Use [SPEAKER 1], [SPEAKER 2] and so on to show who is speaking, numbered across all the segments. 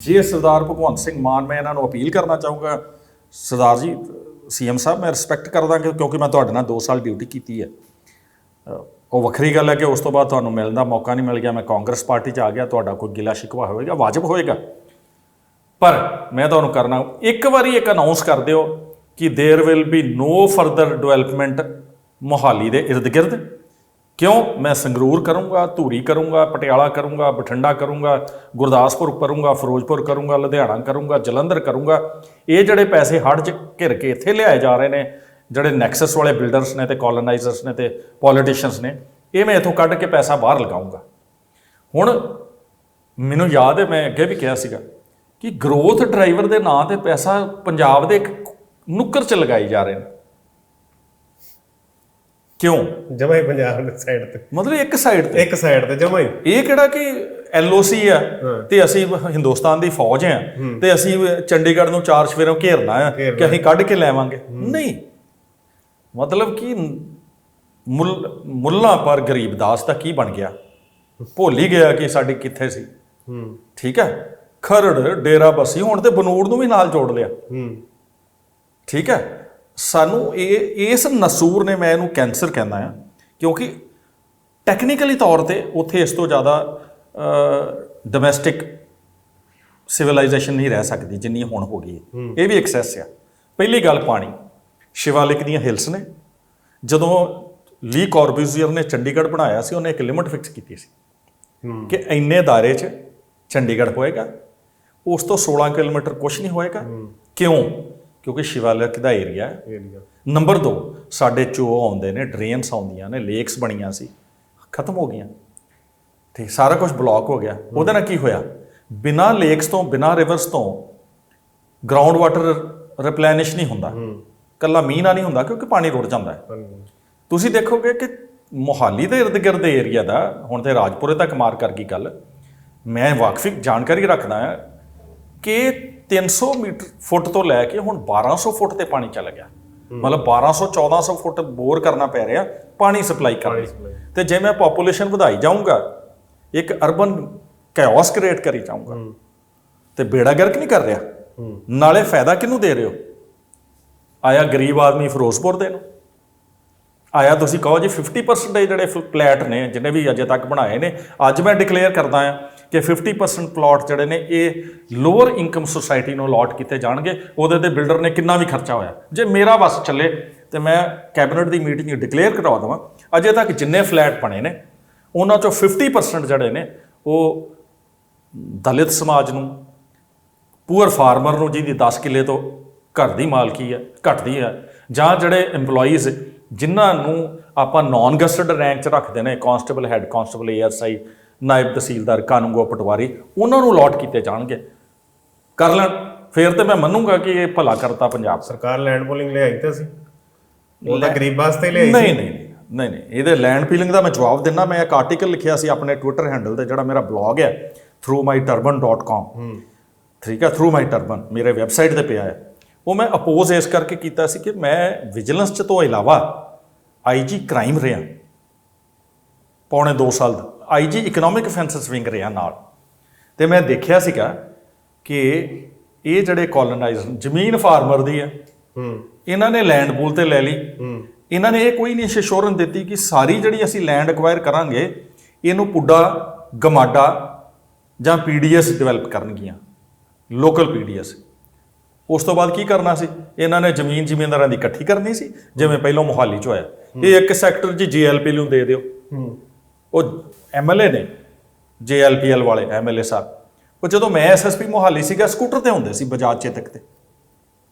[SPEAKER 1] ਜੇ ਸਰਦਾਰ ਭਗਵੰਤ ਸਿੰਘ ਮਾਨ ਮੈਂ ਇਹਨਾਂ ਨੂੰ ਅਪੀਲ ਕਰਨਾ ਚਾਹੂੰਗਾ ਸਰਦਾਰ ਜੀ ਸੀਐਮ ਸਾਹਿਬ ਮੈਂ ਰਿਸਪੈਕਟ ਕਰਦਾ ਕਿ ਕਿਉਂਕਿ ਮੈਂ ਤੁਹਾਡੇ ਨਾਲ 2 ਸਾਲ ਡਿਊਟੀ ਕੀਤੀ ਹੈ ਅ, ਉਹ ਵੱਖਰੀ ਗੱਲ ਹੈ ਕਿ ਉਸ ਤੋਂ ਬਾਅਦ ਤੁਹਾਨੂੰ ਮਿਲਣ ਦਾ ਮੌਕਾ ਨਹੀਂ ਮਿਲ ਗਿਆ ਮੈਂ ਕਾਂਗਰਸ ਪਾਰਟੀ 'ਚ ਆ ਗਿਆ ਤੁਹਾਡਾ ਕੋਈ ਗਿਲਾ ਸ਼ਿਕਵਾ ਹੋਵੇਗਾ ਵਾਜਬ ਹੋਏਗਾ ਪਰ ਮੈਂ ਤੁਹਾਨੂੰ ਕਰਨਾ ਇੱਕ ਵਾਰੀ ਇੱਕ ਅਨਾਉਂਸ ਕਰ ਦਿਓ ਕਿ there will be no further development Mohali ਦੇ ਇਰਦ ਗਿਰਦ ਕਿਉਂ? ਮੈਂ ਸੰਗਰੂਰ ਕਰੂੰਗਾ, ਧੂਰੀ ਕਰੂੰਗਾ, ਪਟਿਆਲਾ ਕਰੂੰਗਾ, ਬਠਿੰਡਾ ਕਰੂੰਗਾ, ਗੁਰਦਾਸਪੁਰ ਕਰੂੰਗਾ, ਫਿਰੋਜ਼ਪੁਰ ਕਰੂੰਗਾ, ਲੁਧਿਆਣਾ ਕਰੂੰਗਾ, ਜਲੰਧਰ ਕਰੂੰਗਾ। ਇਹ ਜਿਹੜੇ ਪੈਸੇ ਹੜ 'ਚ ਘਿਰ ਕੇ ਇੱਥੇ ਲਿਆਏ ਜਾ ਰਹੇ ਨੇ, ਜਿਹੜੇ ਨੈਕਸਸ ਵਾਲੇ ਬਿਲਡਰਸ ਨੇ ਤੇ ਕਲੋਨਾਈਜ਼ਰਸ ਨੇ ਤੇ ਪੋਲੀਟੀਸ਼ੀਅਨਸ ਨੇ, ਇਹ ਮੈਂ ਇਥੋਂ ਕੱਢ ਕੇ ਪੈਸਾ ਬਾਹਰ ਲਗਾਉਂਗਾ ਹੁਣ ਮੈਨੂੰ ਯਾਦ ਹੈ, ਮੈਂ ਅੱਗੇ ਵੀ ਕਿਹਾ ਸੀਗਾ ਕਿ ਗਰੋਥ ਡਰਾਈਵਰ ਦੇ ਨਾਂ ਤੇ ਪੈਸਾ ਪੰਜਾਬ ਦੇ ਇੱਕ ਨੁੱਕਰ 'ਚ ਲਗਾਈ ਜਾ ਰਹੇ ਨੇ। ਕਿਉਂ?
[SPEAKER 2] ਜਮਾ ਹੀ ਪੰਜਾਬ ਦੇ ਸਾਈਡ ਤੇ।
[SPEAKER 1] ਮਤਲਬ ਇੱਕ ਸਾਈਡ ਤੇ।
[SPEAKER 2] ਇੱਕ ਸਾਈਡ ਤੇ ਜਮਾ ਹੀ।
[SPEAKER 1] ਇਹ ਕਿਹੜਾ ਕਿ ਐਲਓਸੀ ਆ? ਤੇ ਅਸੀਂ ਹਿੰਦੁਸਤਾਨ ਦੀ ਫੌਜ ਆ। ਤੇ ਅਸੀਂ ਚੰਡੀਗੜ੍ਹ ਨੂੰ ਚਾਰ ਸਵੇਰੋਂ ਘੇਰਨਾ ਆ ਕਿ ਅਸੀਂ ਕੱਢ ਕੇ ਲੈਵਾਂਗੇ। ਨਹੀਂ। ਮਤਲਬ ਕਿ ਮੁੱਲ ਮੁੱਲਾ ਪਰ ਗਰੀਬਦਾਸ ਦਾ ਕੀ ਬਣ ਗਿਆ? ਭੁੱਲ ਹੀ ਗਿਆ ਕਿ ਸਾਡੀ ਕਿੱਥੇ ਸੀ।
[SPEAKER 2] ਹੂੰ।
[SPEAKER 1] ਠੀਕ ਹੈ ਖਰੜ ਡੇਰਾ ਬਸੀ ਹੁਣ ਤੇ ਬਨੂੜ ਨੂੰ ਵੀ ਨਾਲ ਜੋੜ ਲਿਆ।
[SPEAKER 2] ਹੂੰ।
[SPEAKER 1] ਠੀਕ ਹੈ ਸਾਨੂੰ ਇਹ ਇਸ ਨਸੂਰ ਨੇ ਮੈਂ ਇਹਨੂੰ ਕੈਂਸਰ ਕਹਿੰਦਾ ਆ ਕਿਉਂਕਿ ਟੈਕਨੀਕਲੀ ਤੌਰ ਤੇ ਉੱਥੇ ਇਸ ਤੋਂ ਜ਼ਿਆਦਾ ਡੋਮੈਸਟਿਕ ਸਿਵਲਾਈਜੇਸ਼ਨ ਨਹੀਂ ਰਹਿ ਸਕਦੀ ਜਿੰਨੀ ਹੁਣ ਹੋ ਗਈ ਹੈ। ਇਹ ਵੀ ਐਕਸੈਸ ਆ। ਪਹਿਲੀ ਗੱਲ ਪਾਣੀ। ਸ਼ਿਵਾਲਿਕ ਦੀਆਂ ਹਿਲਸ ਨੇ। ਜਦੋਂ ਲੀ ਕਾਰਬਿਊਜ਼ੀਅਰ ਨੇ ਚੰਡੀਗੜ੍ਹ ਬਣਾਇਆ ਸੀ ਉਹਨੇ ਇੱਕ ਲਿਮਟ ਫਿਕਸ ਕੀਤੀ ਸੀ ਕਿ ਇੰਨੇ ਦਾਇਰੇ 'ਚ ਚੰਡੀਗੜ੍ਹ ਹੋਏਗਾ ਉਸ ਤੋਂ 16 ਕਿਲੋਮੀਟਰ ਕੁਝ ਨਹੀਂ ਹੋਏਗਾ। ਕਿਉਂ? ਕਿਉਂਕਿ ਸ਼ਿਵਾਲਿਕ ਦਾ ਏਰੀਆ ਹੈ।
[SPEAKER 2] ਏਰੀਆ
[SPEAKER 1] ਨੰਬਰ 2 ਸਾਡੇ ਚੋ ਆਉਂਦੇ ਨੇ ਡਰੇਨਸ ਆਉਂਦੀਆਂ ਨੇ ਲੇਕਸ ਬਣੀਆਂ ਸੀ ਖਤਮ ਹੋ ਗਈਆਂ। ਠੀਕ ਸਾਰਾ ਕੁਝ ਬਲੌਕ ਹੋ ਗਿਆ। ਉਹਦੇ ਨਾਲ ਕੀ ਹੋਇਆ? ਬਿਨਾ ਲੇਕਸ ਤੋਂ ਬਿਨਾ ਰਿਵਰਸ ਤੋਂ ਗਰਾਊਂਡ ਵਾਟਰ ਰਿਪਲੈਨਿਸ਼ ਨਹੀਂ ਹੁੰਦਾ। ਕੱਲਾ ਮੀਂਹ ਨਾਲ ਨਹੀਂ ਹੁੰਦਾ ਕਿਉਂਕਿ ਪਾਣੀ ਰੁੜ ਜਾਂਦਾ ਹੈ। ਤੁਸੀਂ ਦੇਖੋਗੇ ਕਿ ਮੋਹਾਲੀ ਦੇ ਇਰਦ ਗਿਰਦ ਦੇ ਏਰੀਆ ਦਾ ਹੁਣ ਤੇ ਰਾਜਪੁਰੇ ਤੱਕ ਮਾਰ ਕਰ ਗਈ ਗੱਲ। ਮੈਂ ਵਾਕਫੀ ਜਾਣਕਾਰੀ ਰੱਖਦਾ ਹਾਂ ਕਿ 300 ਮੀਟਰ ਫੁੱਟ ਤੋਂ ਲੈ ਕੇ ਹੁਣ 1200 ਫੁੱਟ ਤੇ ਪਾਣੀ ਚਲਾ ਗਿਆ। ਮਤਲਬ 1200 1400 ਫੁੱਟ ਬੋਰ ਕਰਨਾ ਪੈ ਰਿਹਾ ਪਾਣੀ ਸਪਲਾਈ ਕਰਨ ਲਈ। ਤੇ ਜੇ ਮੈਂ ਪੋਪੂਲੇਸ਼ਨ ਵਧਾਈ ਜਾਊਂਗਾ ਇੱਕ ਅਰਬਨ ਕੈਓਸ ਕ੍ਰੀਏਟ ਕਰੀ ਜਾਊਂਗਾ। ਤੇ ਬੇੜਾ ਗਰਕ ਨਹੀਂ ਕਰ ਰਿਹਾ। ਨਾਲੇ ਫਾਇਦਾ ਕਿਹਨੂੰ ਦੇ ਰਹੇ ਹੋ? ਆਇਆ ਗਰੀਬ ਆਦਮੀ ਫਿਰੋਜ਼ਪੁਰ ਦੇ ਨੂੰ। ਆਇਆ ਤੁਸੀਂ ਕਹੋ ਜੀ 50% ਜਿਹੜੇ ਫਲੈਟ ਨੇ ਜਿਹਨੇ ਵੀ ਅਜੇ ਤੱਕ ਬਣਾਏ ਨੇ ਅੱਜ ਮੈਂ ਡਿਕਲੇਅਰ ਕਰਦਾ ਹਾਂ ਕਿ 50% ਪਲਾਟ ਜਿਹੜੇ ਨੇ ਇਹ ਲੋਅਰ ਇਨਕਮ ਸੁਸਾਇਟੀ ਨੂੰ ਅਲਾਟ ਕੀਤੇ ਜਾਣਗੇ। ਉਹਦੇ ਤੇ ਬਿਲਡਰ ਨੇ ਕਿੰਨਾ ਵੀ ਖਰਚਾ ਹੋਇਆ। ਜੇ ਮੇਰਾ ਬਸ ਚੱਲੇ, ਤੇ ਮੈਂ ਕੈਬਨਿਟ ਦੀ ਮੀਟਿੰਗ ਡਿਕਲੇਅਰ ਕਰਵਾ ਦਵਾਂ। ਅਜੇ ਤੱਕ ਜਿੰਨੇ ਫਲੈਟ ਬਣੇ ਨੇ, ਉਹਨਾਂ ਚੋਂ 50% ਜਿਹੜੇ ਨੇ, ਉਹ ਦਲਿਤ ਸਮਾਜ ਨੂੰ ਪੂਅਰ ਫਾਰਮਰ ਨੂੰ, ਜਿਹਦੀ 10 ਕਿੱਲੇ ਤੋਂ ਘਰ ਦੀ ਮਾਲਕੀ ਹੈ, ਘਟਦੀ ਹੈ, ਜਾਂ ਜਿਹੜੇ EMPLOYEES ਜਿਨ੍ਹਾਂ ਨੂੰ ਆਪਾਂ ਨਾਨ ਗਸਟਡ ਰੈਂਕ 'ਚ ਰੱਖਦੇ ਨੇ constable head constable ASI naib tehsildar kanungo patwari ਉਹਨਾਂ ਨੂੰ ਅਲਾਟ ਕੀਤੇ ਜਾਣਗੇ। ਕਰ ਲੈਣ। ਫਿਰ ਤੇ ਮੈਂ ਮੰਨੂਗਾ ਕਿ ਇਹ ਭਲਾ ਕਰਤਾ ਪੰਜਾਬ ਸਰਕਾਰ।
[SPEAKER 2] ਲੈਂਡ ਪੋਲਿੰਗ ਲਿਆਈ ਤਾਂ ਸੀ? ਉਹ ਤਾਂ ਗਰੀਬ ਵਾਸਤੇ ਲਿਆਈ
[SPEAKER 1] ਨਹੀਂ ਨਹੀਂ ਨਹੀਂ ਨਹੀਂ ਨਹੀਂ ਇਹਦੇ ਲੈਂਡ ਪੀਲਿੰਗ ਦਾ ਮੈਂ ਜਵਾਬ ਦਿੰਦਾ ਮੈਂ ਇੱਕ ਆਰਟੀਕਲ ਲਿਖਿਆ ਸੀ ਆਪਣੇ ਟਵਿੱਟਰ ਹੈਂਡਲ ਤੇ ਜਿਹੜਾ ਮੇਰਾ ਬਲੌਗ ਹੈ throughmyturban.com ਠੀਕ ਹੈ ਥਰੂ ਮਾਈ ਟਰਬਨ ਮੇਰੇ ਵੈਬਸਾਈਟ ਤੇ ਪਿਆ ਹੈ। ਉਹ ਮੈਂ ਅਪੋਜ਼ ਇਸ ਕਰਕੇ ਕੀਤਾ ਸੀ ਕਿ ਮੈਂ ਵਿਜੀਲੈਂਸ ਚ ਤੋਂ ਇਲਾਵਾ ਆਈਜੀ ਕ੍ਰਾਈਮ ਰਿਹਾ। ਪੌਣੇ 2 ਸਾਲ ਦਾ। ਆਈਜੀ ਇਕਨੋਮਿਕ ਅਫੈਂਸਸ ਵਿੰਗ ਰਿਹਾ ਨਾਲ। ਤੇ ਮੈਂ ਦੇਖਿਆ ਸੀਗਾ ਕਿ ਇਹ ਜਿਹੜੇ ਕਲੋਨਾਈਜ਼ਰ ਜ਼ਮੀਨ ਫਾਰਮਰ ਦੀ ਹੈ
[SPEAKER 2] ਹੂੰ।
[SPEAKER 1] ਇਹਨਾਂ ਨੇ ਲੈਂਡ ਪੂਲ ਤੇ ਲੈ ਲਈ।
[SPEAKER 2] ਹੂੰ।
[SPEAKER 1] ਇਹਨਾਂ ਨੇ ਇਹ ਕੋਈ ਨਹੀਂ ਅਸ਼ੋਰੈਂਸ ਦਿੱਤੀ ਕਿ ਸਾਰੀ ਜਿਹੜੀ ਅਸੀਂ ਲੈਂਡ ਐਕਵਾਇਰ ਕਰਾਂਗੇ ਇਹਨੂੰ ਪੁੱਡਾ ਗਮਾਡਾ ਜਾਂ ਪੀਡੀਐਸ ਡਿਵੈਲਪ ਕਰਨਗੀਆਂ। ਲੋਕਲ ਪੀਡੀਐਸ ਉਸ ਤੋਂ ਬਾਅਦ ਕੀ ਕਰਨਾ ਸੀ? ਇਹਨਾਂ ਨੇ ਜ਼ਮੀਨ ਜ਼ਿਮੀਂਦਾਰਾਂ ਦੀ ਇਕੱਠੀ ਕਰਨੀ ਸੀ ਜਿਵੇਂ ਪਹਿਲਾਂ ਮੁਹਾਲੀ 'ਚ ਹੋਇਆ। ਇਹ ਇੱਕ ਸੈਕਟਰ 'ਚ ਜੀਐਲਪੀ ਨੂੰ ਦੇ ਦਿਓ।
[SPEAKER 2] ਹੂੰ।
[SPEAKER 1] ਉਹ ਐਮਐਲਏ ਨੇ ਜੇਐਲਪੀਐਲ ਵਾਲੇ ਐਮਐਲਏ ਸਾਹਿਬ। ਉਹ ਜਦੋਂ ਮੈਂ ਐਸਐਸਪੀ ਮੁਹਾਲੀ ਸੀਗਾ ਸਕੂਟਰ ਤੇ ਹੁੰਦੇ ਸੀ ਬਜਾਜ ਚੇਤਕ ਤੇ।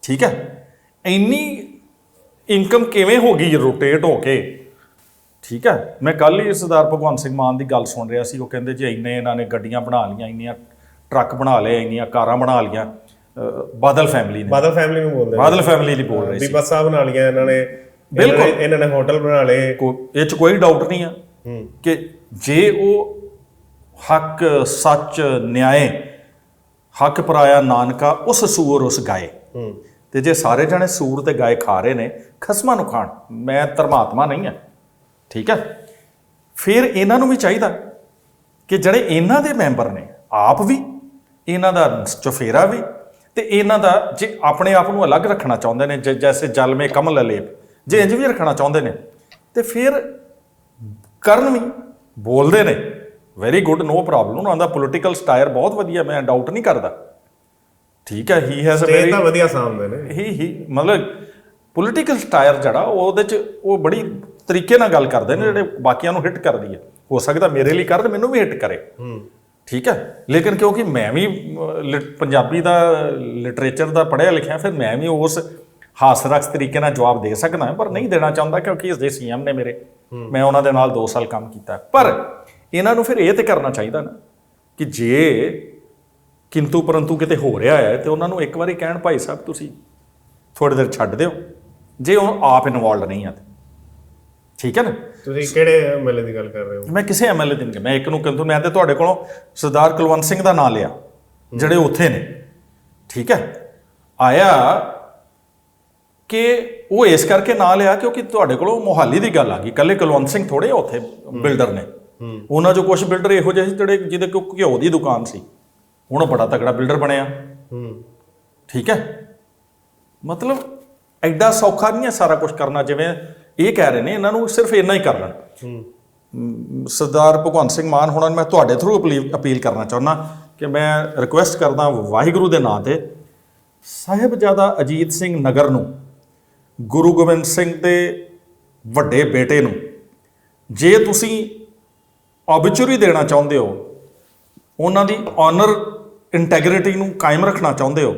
[SPEAKER 1] ਠੀਕ ਹੈ? ਇੰਨੀ ਇਨਕਮ ਕਿਵੇਂ ਹੋ ਗਈ ਰੋਟੇਟ ਹੋ ਕੇ? ਠੀਕ ਹੈ? ਮੈਂ ਕੱਲ ਹੀ ਸਰਦਾਰ ਭਗਵੰਤ ਸਿੰਘ ਮਾਨ ਦੀ ਗੱਲ ਸੁਣ ਰਿਹਾ ਸੀ। ਉਹ ਕਹਿੰਦੇ ਜੀ ਇੰਨੇ ਇਹਨਾਂ ਨੇ ਗੱਡੀਆਂ ਬਣਾ ਲਈਆਂ ਇੰਨੀਆਂ ਟਰੱਕ ਬਣਾ ਲਏ ਇੰਨੀਆਂ ਕਾਰਾਂ ਬਣਾ ਲਈਆਂ। ਬਾਦਲ ਫੈਮਿਲੀ ਨੇ।
[SPEAKER 2] ਬਾਦਲ ਫੈਮਿਲੀ ਨੂੰ ਬੋਲਦੇ
[SPEAKER 1] ਬਾਦਲ ਫੈਮਿਲੀ ਲਈ ਬੋਲ ਰਹੇ ਸੀ।
[SPEAKER 2] ਬੀਬਾ ਸਾਹਿਬ ਬਣਾ ਲਿਆ ਇਹਨਾਂ ਨੇ।
[SPEAKER 1] ਬਿਲਕੁਲ।
[SPEAKER 2] ਇਹਨਾਂ ਨੇ- ਹੋਟਲ ਬਣਾ ਲਏ।
[SPEAKER 1] ਇਹ ਚ ਕੋਈ ਡਾਊਟ ਨਹੀਂ ਆ। ਕਿ ਜੇ ਉਹ ਹੱਕ ਸੱਚ ਨਿਆਏ ਹੱਕ ਪਰਾਇਆ ਨਾਨਕਾ ਉਸ ਸੂਰ ਉਸ ਗਾਏ।
[SPEAKER 2] ਹੂੰ।
[SPEAKER 1] ਤੇ ਜੇ ਸਾਰੇ ਜਣੇ ਸੂਰ ਤੇ ਗਾਏ ਖਾ ਰਹੇ ਨੇ ਖਸਮਾਂ ਨੂੰ ਖਾਣ। ਮੈਂ ਧਰਮਾਤਮਾ ਨਹੀਂ ਆ। ਠੀਕ ਹੈ ਫਿਰ ਇਹਨਾਂ ਨੂੰ ਵੀ ਚਾਹੀਦਾ ਕਿ ਜਿਹੜੇ ਇਹਨਾਂ ਦੇ ਮੈਂਬਰ ਨੇ ਆਪ ਵੀ ਇਹਨਾਂ ਦਾ ਚਫੇਰਾ ਵੀ ਤੇ ਇਹਨਾਂ ਦਾ ਜੇ ਆਪਣੇ ਆਪ ਨੂੰ ਅਲੱਗ ਰੱਖਣਾ ਚਾਹੁੰਦੇ ਨੇ ਜੈਸੇ ਜਲ ਮੇ ਕਮਲ ਅਲੇਪ ਜੇ ਇੰਜ ਵੀ ਰੱਖਣਾ ਚਾਹੁੰਦੇ ਨੇ ਤੇ ਫਿਰ ਕਰਨ ਵੀ ਬੋਲਦੇ ਨੇ। ਵੈਰੀ ਗੁੱਡ ਨੋ ਪ੍ਰੋਬਲਮ ਉਹਨਾਂ ਦਾ ਪੋਲਿਟੀਕਲ ਸਟਾਇਰ ਬਹੁਤ ਵਧੀਆ ਮੈਂ ਡਾਊਟ ਨਹੀਂ ਕਰਦਾ। ਠੀਕ ਹੈ ਹੀ ਹੈਜ਼ ਅ ਵੈਰੀ
[SPEAKER 2] ਤਾਂ ਵਧੀਆ ਸਾਹਮਣੇ ਨੇ।
[SPEAKER 1] ਹੀ ਹੀ ਮਤਲਬ ਪੋਲਿਟੀਕਲ ਸਟਾਇਰ ਜਿਹੜਾ ਉਹ ਉਹਦੇ ਚ ਉਹ ਬੜੀ ਤਰੀਕੇ ਨਾਲ ਗੱਲ ਕਰਦੇ ਨੇ ਜਿਹੜੇ ਬਾਕੀਆਂ ਨੂੰ ਹਿੱਟ ਕਰਦੀ ਹੈ। ਹੋ ਸਕਦਾ ਮੇਰੇ ਲਈ ਕਰਨ ਮੈਨੂੰ ਵੀ ਹਿੱਟ ਕਰੇ।
[SPEAKER 2] ਹੂੰ।
[SPEAKER 1] ਠੀਕ ਹੈ ਲੇਕਿਨ ਕਿਉਂਕਿ ਮੈਂ ਵੀ ਪੰਜਾਬੀ ਦਾ ਲਿਟਰੇਚਰ ਦਾ ਪੜ੍ਹਿਆ ਲਿਖਿਆ ਫਿਰ ਮੈਂ ਵੀ ਉਸ ਹਾਸਰਸ ਤਰੀਕੇ ਨਾਲ ਜਵਾਬ ਦੇ ਸਕਦਾ ਪਰ ਨਹੀਂ ਦੇਣਾ ਚਾਹੁੰਦਾ ਕਿਉਂਕਿ ਇਸ ਦੇ ਸੀਐਮ ਨੇ ਮੇਰੇ। ਮੈਂ ਉਹਨਾਂ ਦੇ ਨਾਲ 2 ਸਾਲ ਕੰਮ ਕੀਤਾ। ਪਰ ਇਹਨਾਂ ਨੂੰ ਫਿਰ ਇਹ ਤੇ ਕਰਨਾ ਚਾਹੀਦਾ ਨਾ ਕਿ ਜੇ ਕਿੰਤੂ ਪਰੰਤੂ ਕਿਤੇ ਹੋ ਰਿਹਾ ਹੈ ਤੇ ਉਹਨਾਂ ਨੂੰ ਇੱਕ ਵਾਰੀ ਕਹਿਣ ਭਾਈ ਸਾਹਿਬ ਤੁਸੀਂ ਥੋੜੀ ਦੇਰ ਛੱਡ ਦਿਓ। ਜੇ ਉਹ ਆਪ ਇਨਵੋਲਡ ਨਹੀਂ ਆ ਤੇ। ਠੀਕ ਹੈ ਨਾ?
[SPEAKER 2] ਤੁਸੀਂ ਕਿਹੜੇ ਐਮਐਲਏ ਦੀ ਗੱਲ ਕਰ ਰਹੇ ਹੋ?
[SPEAKER 1] ਮੈਂ ਕਿਸੇ ਐਮਐਲਏ ਦੀ ਨਹੀਂ ਮੈਂ ਇੱਕ ਨੂੰ ਕਿੰਤੂ ਮੈਂ ਤੇ ਤੁਹਾਡੇ ਕੋਲੋਂ ਸਰਦਾਰ ਕੁਲਵੰਤ ਸਿੰਘ ਦਾ ਨਾਂ ਲਿਆ ਜਿਹੜੇ ਉੱਥੇ ਨੇ। ਠੀਕ ਹੈ? ਆਇਆ ਕਿ ਉਹ ਇਸ ਕਰਕੇ ਨਾਂ ਲਿਆ ਕਿਉਂਕਿ ਤੁਹਾਡੇ ਕੋਲੋਂ ਮੋਹਾਲੀ ਦੀ ਗੱਲ ਆ ਗਈ। ਕੱਲੇ ਕੁਲਵੰਤ ਸਿੰਘ ਥੋੜੇ ਉੱਥੇ ਬਿਲਡਰ ਨੇ। ਉਹਨਾਂ ਚੋਂ ਕੁਝ ਬਿਲਡਰ ਇਹੋ ਜਿਹੇ ਸੀ ਜਿਹੜੇ ਜਿਹਦੇ ਕੋਲ ਘਿਓ ਦੀ ਦੁਕਾਨ ਸੀ। ਹੁਣ ਉਹ ਬੜਾ ਤਕੜਾ ਬਿਲਡਰ ਬਣਿਆ।
[SPEAKER 2] ਹੂੰ।
[SPEAKER 1] ਠੀਕ ਹੈ? ਮਤਲਬ ਐਡਾ ਸੌਖਾ ਨਹੀਂ ਹੈ ਸਾਰਾ ਕੁਝ ਕਰਨਾ ਜਿਵੇਂ ਇਹ ਕਹਿ ਰਹੇ ਨੇ ਇਹਨਾਂ ਨੂੰ ਸਿਰਫ ਇੰਨਾ ਹੀ ਕਰ ਲੈਣ ਸਰਦਾਰ ਭਗਵੰਤ ਸਿੰਘ ਮਾਨ ਹੁਣਾਂ ਨੂੰ ਮੈਂ ਤੁਹਾਡੇ ਥਰੂ ਅਪੀਲ ਕਰਨਾ ਚਾਹੁੰਦਾ ਕਿ ਮੈਂ ਰਿਕੁਐਸਟ ਕਰਦਾ ਵਾਹਿਗੁਰੂ ਦੇ ਨਾਂ ਤੇ ਸਾਹਿਬਜ਼ਾਦਾ ਅਜੀਤ ਸਿੰਘ ਨਗਰ ਨੂੰ ਗੁਰੂ ਗੋਬਿੰਦ ਸਿੰਘ ਦੇ ਵੱਡੇ ਬੇਟੇ ਨੂੰ। ਜੇ ਤੁਸੀਂ ਆਬਿਚੁਰੀ ਦੇਣਾ ਚਾਹੁੰਦੇ ਹੋ, ਉਹਨਾਂ ਦੀ ਆਨਰ ਇੰਟੈਗ੍ਰਿਟੀ ਨੂੰ ਕਾਇਮ ਰੱਖਣਾ ਚਾਹੁੰਦੇ ਹੋ,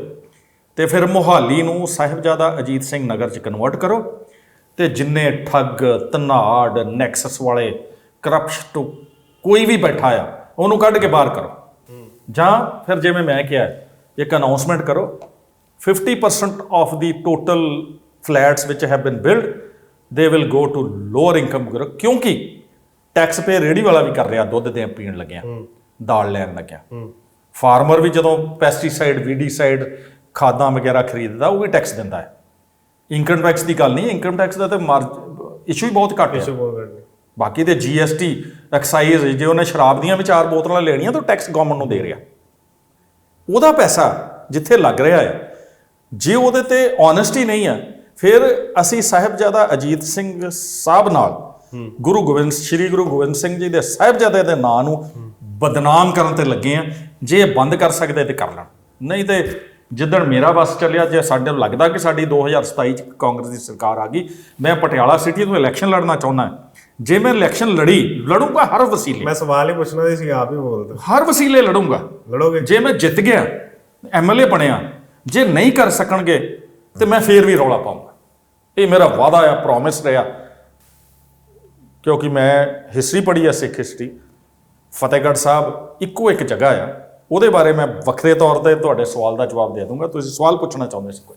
[SPEAKER 1] ਤੇ ਫਿਰ ਮੋਹਾਲੀ ਨੂੰ ਸਾਹਿਬਜ਼ਾਦਾ ਅਜੀਤ ਸਿੰਘ ਨਗਰ ਚ ਕਨਵਰਟ ਕਰੋ ਤੇ ਜਿੰਨੇ ਠੱਗ ਧਨਾੜ ਨੈਕਸਸ ਵਾਲੇ ਕਰਪਸ਼ਨ ਕੋਈ ਵੀ ਬੈਠਾ ਆ, ਉਹਨੂੰ ਕੱਢ ਕੇ ਬਾਹਰ ਕਰੋ। ਜਾਂ ਫਿਰ ਜਿਵੇਂ ਮੈਂ ਕਿਹਾ, ਇੱਕ ਅਨਾਉਂਸਮੈਂਟ ਕਰੋ 50% of the total flats which have been built they will go to lower income group ਕਿਉਂਕਿ ਟੈਕਸ ਪੇ ਰੇੜੀ ਵਾਲਾ ਵੀ ਕਰ ਰਿਹਾ ਦੁੱਧ ਦੇ ਪੀਣ ਲੱਗਿਆ ਦਾਲ ਲੈਣ ਲੱਗਿਆ। ਫਾਰਮਰ ਵੀ ਜਦੋਂ ਪੈਸਟੀਸਾਈਡ ਵੀਡੀਸਾਈਡ ਖਾਦਾਂ ਵਗੈਰਾ ਖਰੀਦਦਾ ਉਹ ਵੀ ਟੈਕਸ ਦਿੰਦਾ ਹੈ। ਇਨਕਮ ਟੈਕਸ ਦੀ ਗੱਲ ਨਹੀਂ ਇਨਕਮ ਟੈਕਸ ਦਾ ਤਾਂ ਇਸ਼ੂ ਹੀ ਬਹੁਤ ਘੱਟ ਹੈ। ਬਾਕੀ ਤੇ ਜੀਐਸਟੀ ਐਕਸਾਈਜ਼ ਜੇ ਉਹਨੇ ਸ਼ਰਾਬ ਦੀਆਂ ਵੀ ਚਾਰ ਬੋਤਲਾਂ ਲੈਣੀਆਂ ਤਾਂ ਟੈਕਸ ਗਵਰਨਮੈਂਟ ਨੂੰ ਦੇ ਰਿਹਾ। ਉਹਦਾ ਪੈਸਾ ਜਿੱਥੇ ਲੱਗ ਰਿਹਾ ਹੈ ਜੇ ਉਹਦੇ ਤੇ ਓਨੈਸਟੀ ਨਹੀਂ ਹੈ ਫਿਰ ਅਸੀਂ ਸਾਹਿਬਜ਼ਾਦਾ ਅਜੀਤ ਸਿੰਘ ਸਾਹਿਬ ਨਾਲ ਗੁਰੂ ਗੋਬਿੰਦ ਸ੍ਰੀ ਗੁਰੂ ਗੋਬਿੰਦ ਸਿੰਘ ਜੀ ਦੇ ਸਾਹਿਬਜ਼ਾਦੇ ਦੇ ਨਾਂ ਨੂੰ ਬਦਨਾਮ ਕਰਨ ਤੇ ਲੱਗੇ ਆ ਜੇ ਬੰਦ ਕਰ ਸਕਦੇ ਤੇ ਕਰ ਲੈਣ। ਨਹੀਂ ਤੇ ਜਿੱਦਣ ਮੇਰਾ ਬਸ ਚੱਲਿਆ ਜੇ ਸਾਡੇ ਨੂੰ ਲੱਗਦਾ ਕਿ ਸਾਡੀ 2027 ਚ ਕਾਂਗਰਸ ਦੀ ਸਰਕਾਰ ਆ ਗਈ ਮੈਂ ਪਟਿਆਲਾ ਸਿਟੀ ਤੋਂ ਇਲੈਕਸ਼ਨ ਲੜਨਾ ਚਾਹੁੰਦਾ ਜੇ ਮੈਂ ਇਲੈਕਸ਼ਨ ਲੜੀ ਲੜੂੰਗਾ ਹਰ ਵਸੀਲੇ।
[SPEAKER 2] ਮੈਂ ਸਵਾਲ ਹੀ ਪੁੱਛਣਾ ਸੀ ਆਪ ਹੀ ਬੋਲ ਦਿਓ।
[SPEAKER 1] ਹਰ ਵਸੀਲੇ ਲੜੂੰਗਾ।
[SPEAKER 2] ਲੜੋਗੇ?
[SPEAKER 1] ਜੇ ਮੈਂ ਜਿੱਤ ਗਿਆ ਐਮਐਲਏ ਬਣਿਆ ਜੇ ਨਹੀਂ ਕਰ ਸਕਣਗੇ ਤੇ ਮੈਂ ਫੇਰ ਵੀ ਰੌਲਾ ਪਾਉਂਗਾ ਇਹ ਮੇਰਾ ਵਾਅਦਾ ਆ ਪ੍ਰੋਮਿਸ ਰਿਹਾ। ਕਿਉਂਕਿ ਮੈਂ ਹਿਸਟਰੀ ਪੜ੍ਹੀ ਆ ਸਿੱਖ ਹਿਸਟਰੀ ਫਤਿਹਗੜ੍ਹ ਸਾਹਿਬ ਇੱਕੋ ਇੱਕ ਜਗ੍ਹਾ ਆ। ਉਹਦੇ ਬਾਰੇ ਮੈਂ ਵੱਖਰੇ ਤੌਰ ਤੇ ਤੁਹਾਡੇ ਸਵਾਲ ਦਾ ਜਵਾਬ ਦੇ ਦੂੰਗਾ। ਤੁਸੀਂ ਸਵਾਲ ਪੁੱਛਣਾ ਚਾਹੁੰਦੇ ਸੀ ਕੋਈ?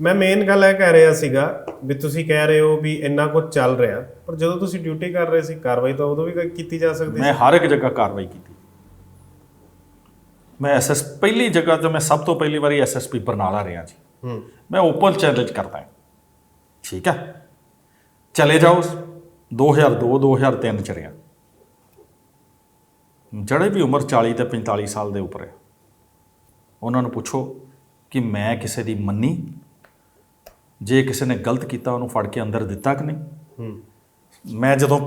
[SPEAKER 2] ਮੈਂ ਮੇਨ ਗੱਲ ਇਹ ਕਹਿ ਰਿਹਾ ਸੀਗਾ ਵੀ ਤੁਸੀਂ ਕਹਿ ਰਹੇ ਹੋ ਵੀ ਇੰਨਾ ਕੁਝ ਚੱਲ ਰਿਹਾ ਪਰ ਜਦੋਂ ਤੁਸੀਂ ਡਿਊਟੀ ਕਰ ਰਹੇ ਸੀ ਕਾਰਵਾਈ ਤਾਂ ਉਦੋਂ ਵੀ ਕੀਤੀ ਜਾ ਸਕਦੀ ਸੀ?
[SPEAKER 1] ਮੈਂ ਹਰ ਇੱਕ ਜਗ੍ਹਾ ਕਾਰਵਾਈ ਕੀਤੀ। ਮੈਂ ਐਸਐਸ ਪਹਿਲੀ ਜਗ੍ਹਾ ਤੇ ਮੈਂ ਸਭ ਤੋਂ ਪਹਿਲੀ ਵਾਰੀ ਐਸਐਸਪੀ ਬਰਨਾਲਾ ਰਿਹਾ ਜੀ।
[SPEAKER 2] ਹੂੰ।
[SPEAKER 1] ਮੈਂ ਓਪਨ ਚੈਲੰਜ ਕਰਦਾ ਹਾਂ। ਠੀਕ ਹੈ? ਚਲੇ ਜਾਓ 2002 2003 ਚ ਰਿਹਾ ਜਿਹੜੇ ਵੀ ਉਮਰ 40 ਤੇ 45 ਸਾਲ ਦੇ ਉੱਪਰ ਹੈ ਉਹਨਾਂ ਨੂੰ ਪੁੱਛੋ ਕਿ ਮੈਂ ਕਿਸੇ ਦੀ ਮੰਨੀ? ਜੇ ਕਿਸੇ ਨੇ ਗਲਤ ਕੀਤਾ ਉਹਨੂੰ ਫੜ ਕੇ ਅੰਦਰ ਦਿੱਤਾ ਕਿ ਨਹੀਂ? ਮੈਂ ਜਦੋਂ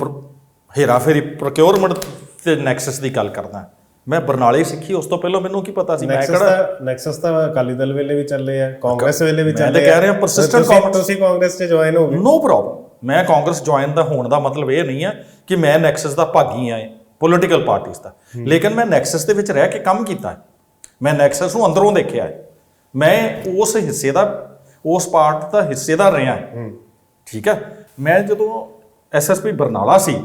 [SPEAKER 1] ਹੇਰਾ ਫੇਰੀ ਪ੍ਰੋਕਿਉਰਮੈਂਟ ਤੇ ਨੈਕਸਸ ਦੀ ਗੱਲ ਕਰਦਾ ਮੈਂ ਬਰਨਾਲੇ ਸਿੱਖੀ ਉਸ ਤੋਂ ਪਹਿਲਾਂ ਮੈਨੂੰ ਕੀ ਪਤਾ ਸੀ? ਮੈਂ ਕਿਹੜਾ
[SPEAKER 2] ਨੈਕਸਸ ਤਾਂ ਅਕਾਲੀ ਦਲ ਵੇਲੇ ਵੀ ਚੱਲੇ ਆ ਕਾਂਗਰਸ ਵੇਲੇ ਵੀ
[SPEAKER 1] ਮੈਂ ਤਾਂ
[SPEAKER 2] ਚੱਲੇ
[SPEAKER 1] ਕਹਿ ਰਿਹਾ
[SPEAKER 2] ਤੁਸੀਂ-
[SPEAKER 1] ਕਾਂਗਰਸ-
[SPEAKER 2] ਤੁਸੀਂ ਕਾਂਗਰਸ 'ਚ ਜੁਆਇਨ ਹੋ ਗਏ।
[SPEAKER 1] ਨੋ ਪ੍ਰੋਬਲਮ ਮੈਂ ਕਾਂਗਰਸ ਜੁਆਇਨ ਦਾ ਹੋਣ ਦਾ ਮਤਲਬ ਇਹ ਨਹੀਂ ਹੈ ਕਿ ਮੈਂ ਨੈਕਸਸ ਦਾ ਭਾਗੀ ਆ ਪੋਲੀਟੀਕਲ ਪਾਰਟੀਆਂ ਦਾ। ਲੇਕਿਨ ਮੈਂ ਨੈਕਸਸ ਦੇ ਵਿੱਚ ਰਹਿ ਕੇ ਕੰਮ ਕੀਤਾ ਹੈ। ਮੈਂ ਨੈਕਸਸ ਨੂੰ ਅੰਦਰੋਂ ਦੇਖਿਆ ਹੈ। ਮੈਂ ਉਸ ਹਿੱਸੇ ਦਾ ਉਸ ਪਾਰਟ ਦਾ ਹਿੱਸੇਦਾਰ ਰਿਹਾ ਹਾਂ। ਠੀਕ ਹੈ? ਮੈਂ ਜਦੋਂ ਐਸਐਸਪੀ ਬਰਨਾਲਾ ਸੀ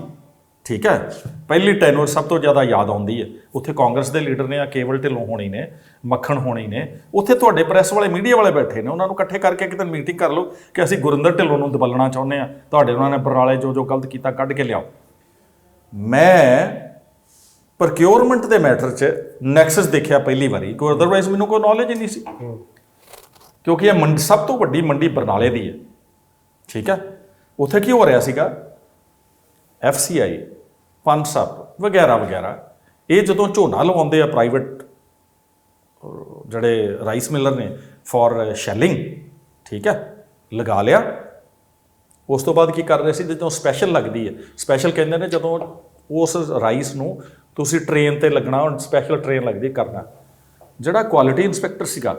[SPEAKER 1] ਠੀਕ ਹੈ? ਪਹਿਲੀ ਟੈਨਰ ਸਭ ਤੋਂ ਜ਼ਿਆਦਾ ਯਾਦ ਆਉਂਦੀ ਹੈ। ਉੱਥੇ ਕਾਂਗਰਸ ਦੇ ਲੀਡਰ ਨੇ ਆ ਕੇਵਲ ਢਿੱਲੋਂ ਹੋਣੀ ਨੇ ਮੱਖਣ ਹੋਣੀ ਨੇ। ਉੱਥੇ ਤੁਹਾਡੇ ਪ੍ਰੈਸ ਵਾਲੇ ਮੀਡੀਆ ਵਾਲੇ ਬੈਠੇ ਨੇ। ਉਹਨਾਂ ਨੂੰ ਇਕੱਠੇ ਕਰਕੇ ਕਿਤੇ ਮੀਟਿੰਗ ਕਰ ਲਓ ਕਿ ਅਸੀਂ ਗੁਰਿੰਦਰ ਢਿੱਲੋਂ ਨੂੰ ਦਬਲਣਾ ਚਾਹੁੰਦੇ ਆ ਤੁਹਾਡੇ ਉਹਨਾਂ ਨੇ ਬਰਨਾਲੇ ਜੋ ਜੋ ਗਲਤ ਕੀਤਾ ਕੱਢ ਕੇ ਲਿਆਓ। ਮੈਂ ਪ੍ਰੋਕਿਉਰਮੈਂਟ ਦੇ ਮੈਟਰ 'ਚ ਨੈਕਸਸ ਦੇਖਿਆ ਪਹਿਲੀ ਵਾਰੀ। ਕੋਈ ਅਦਰਵਾਈਜ਼ ਮੈਨੂੰ ਕੋਈ ਨੌਲੇਜ ਹੀ ਨਹੀਂ ਸੀ। ਕਿਉਂਕਿ ਇਹ ਮੰਡੀ ਸਭ ਤੋਂ ਵੱਡੀ ਮੰਡੀ ਬਰਨਾਲੇ ਦੀ ਹੈ। ਠੀਕ ਹੈ? ਉੱਥੇ ਕੀ ਹੋ ਰਿਹਾ ਸੀਗਾ? ਐਫਸੀਆਈ ਪਨਸਪ ਵਗੈਰਾ ਵਗੈਰਾ। ਇਹ ਜਦੋਂ ਝੋਨਾ ਲਵਾਉਂਦੇ ਆ ਪ੍ਰਾਈਵੇਟ ਜਿਹੜੇ ਰਾਈਸ ਮਿਲਰ ਨੇ ਫॉर ਸ਼ੈਲਿੰਗ ਠੀਕ ਹੈ, ਲਗਾ ਲਿਆ। ਉਸ ਤੋਂ ਬਾਅਦ ਕੀ ਕਰ ਰਹੇ ਸੀ, ਜਦੋਂ ਸਪੈਸ਼ਲ ਲੱਗਦੀ ਹੈ ਸਪੈਸ਼ਲ ਕਹਿੰਦੇ ਨੇ ਜਦੋਂ ਉਸ ਰਾਈਸ ਨੂੰ ਤੁਸੀਂ ਟ੍ਰੇਨ ਤੇ ਲੱਗਣਾ, ਹੁਣ ਸਪੈਸ਼ਲ ਟ੍ਰੇਨ ਲੱਗਦੀ ਕਰਨਾ। ਜਿਹੜਾ ਕੁਆਲਿਟੀ ਇਨਸਪੈਕਟਰ ਸੀਗਾ,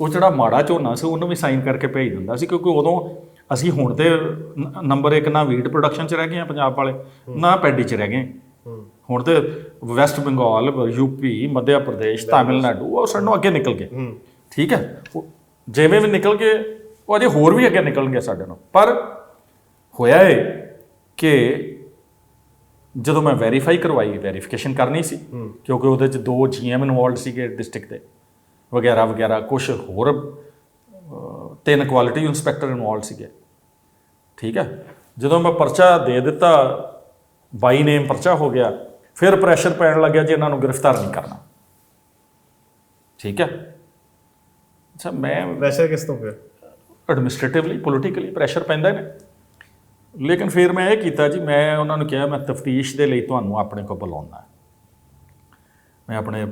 [SPEAKER 1] ਉਹ ਜਿਹੜਾ ਮਾੜਾ ਝੋਨਾ ਸੀ, ਉਹਨੂੰ ਵੀ ਸਾਈਨ ਕਰਕੇ ਭੇਜ ਦਿੰਦਾ ਸੀ, ਕਿਉਂਕਿ ਉਦੋਂ ਅਸੀਂ ਹੁਣ ਤੇ ਨੰਬਰ 1 ਨਾ ਵੀਟ ਪ੍ਰੋਡਕਸ਼ਨ 'ਚ ਰਹਿ ਗਏ ਆ ਪੰਜਾਬ ਵਾਲੇ ਨਾ ਪੈਡੀ 'ਚ ਰਹਿ ਗਏ ਹੁਣ ਤੇ ਵੈਸਟ ਬੰਗਾਲ ਯੂਪੀ ਮੱਧ ਪ੍ਰਦੇਸ਼ ਤਾਮਿਲਨਾਡੂ ਉਹ ਸਾਨੂੰ ਅੱਗੇ ਨਿਕਲ ਗਏ। ਠੀਕ ਹੈ? ਉਹ ਜਿਵੇਂ ਵੀ ਨਿਕਲ ਗਏ ਉਹ ਅਜੇ ਹੋਰ ਵੀ ਅੱਗੇ ਨਿਕਲਣਗੇ ਸਾਡੇ ਨਾਲ। ਪਰ ਹੋਇਆ ਇਹ ਕਿ ਜਦੋਂ ਮੈਂ ਵੈਰੀਫਾਈ ਕਰਵਾਈ ਵੈਰੀਫਿਕੇਸ਼ਨ ਕਰਨੀ ਸੀ ਕਿਉਂਕਿ ਉਹਦੇ ਚ ਦੋ ਜੀਐਮ ਇਨਵੋਲਡ ਸੀਗੇ ਡਿਸਟ੍ਰਿਕਟ ਦੇ ਵਗੈਰਾ ਵਗੈਰਾ ਕੁਝ ਹੋਰ ਅਹ, ਤਿੰਨ ਕੁਆਲਿਟੀ ਇਨਸਪੈਕਟਰ ਇਨਵੋਲਡ ਸੀਗੇ। ਠੀਕ ਹੈ? ਜਦੋਂ ਮੈਂ ਪਰਚਾ ਦੇ ਦਿੱਤਾ ਬਾਈ ਨੇਮ ਪਰਚਾ ਹੋ ਗਿਆ ਫਿਰ ਪ੍ਰੈਸ਼ਰ ਪੈਣ ਲੱਗਿਆ ਜੀ ਇਹਨਾਂ ਨੂੰ ਗ੍ਰਿਫਤਾਰ ਨਹੀਂ ਕਰਨਾ। ਠੀਕ ਹੈ? ਅੱਛਾ ਮੈਂ
[SPEAKER 2] ਪ੍ਰੈਸ਼ਰ ਕਿਸ ਤੋਂ ਪਿਆ
[SPEAKER 1] ਐਡਮਿਨਿਸਟ੍ਰੇਟਿਵਲੀ ਪੋਲੀਟੀਕਲੀ ਪ੍ਰੈਸ਼ਰ ਪੈਂਦਾ ਨੇ ਲੇਕਿਨ ਫਿਰ ਮੈਂ ਇਹ ਕੀਤਾ ਜੀ ਮੈਂ ਉਹਨਾਂ ਨੂੰ ਕਿਹਾ ਮੈਂ ਤਫਤੀਸ਼ ਦੇ ਲਈ ਤੁਹਾਨੂੰ ਆਪਣੇ ਕੋਲ ਬੁਲਾਉਣਾ ਮੈਂ ਆਪਣੇ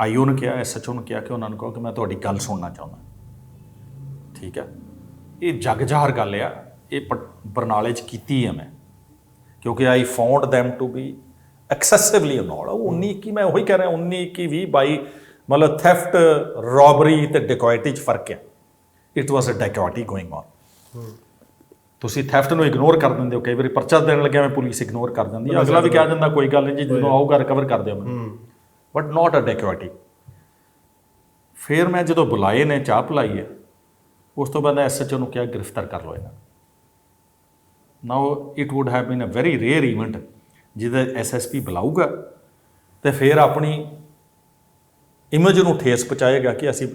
[SPEAKER 1] ਆਈਓ ਨੂੰ ਕਿਹਾ ਐਸਐਚਓ ਨੂੰ ਕਿਹਾ ਕਿ ਉਹਨਾਂ ਨੂੰ ਕਹੋ ਕਿ ਮੈਂ ਤੁਹਾਡੀ ਗੱਲ ਸੁਣਨਾ ਚਾਹੁੰਦਾ। ਠੀਕ ਹੈ। ਇਹ ਜਗ ਜ਼ਾਹਰ ਗੱਲ ਆ ਇਹ ਬਰਨਾਲੇ 'ਚ ਕੀਤੀ ਹੈ ਮੈਂ। ਕਿਉਂਕਿ I found them to be excessively ਉਹ 19 21 ਮੈਂ ਉਹੀ ਕਹਿ ਰਿਹਾ 19 21 20 22 ਮਤਲਬ ਥੈਫਟ ਰੋਬਰੀ ਤੇ ਡਿਕੋਇਟੀ 'ਚ ਫ਼ਰਕ ਹੈ it was a dacoity going on ਤੁਸੀਂ ਥੈਫਟ ਨੂੰ ਇਗਨੋਰ ਕਰ ਦਿੰਦੇ ਹੋ। ਕਈ ਵਾਰੀ ਪਰਚਾ ਦੇਣ ਲੱਗਿਆ ਮੈਂ ਪੁਲਿਸ ਇਗਨੋਰ ਕਰ ਦਿੰਦੀ ਹੈ। ਅਗਲਾ ਵੀ ਕਹਿ ਦਿੰਦਾ ਕੋਈ ਗੱਲ ਨਹੀਂ ਜੀ ਜਦੋਂ ਆਊਗਾ ਰਿਕਵਰ ਕਰ ਦਿਓ ਮੈਨੂੰ। ਬਟ ਨਾਟ ਅ ਡਿਕੋਇਟੀ ਫਿਰ ਮੈਂ ਜਦੋਂ ਬੁਲਾਏ ਨੇ ਚਾਹ ਪਿਲਾਈ ਹੈ ਉਸ ਤੋਂ ਬਾਅਦ ਐਸਐਚਓ ਨੂੰ ਕਿਹਾ ਗ੍ਰਿਫਤਾਰ ਕਰ ਲਓ ਇਹਨਾਂ now it would have been a very rare event ਜਿਹਦਾ ਐਸਐਸਪੀ ਬੁਲਾਊਗਾ ਤੇ ਫਿਰ ਆਪਣੀ ਇਮੇਜ ਨੂੰ ਠੇਸ ਪਹੁੰਚਾਏਗਾ ਕਿ ਅਸੀਂ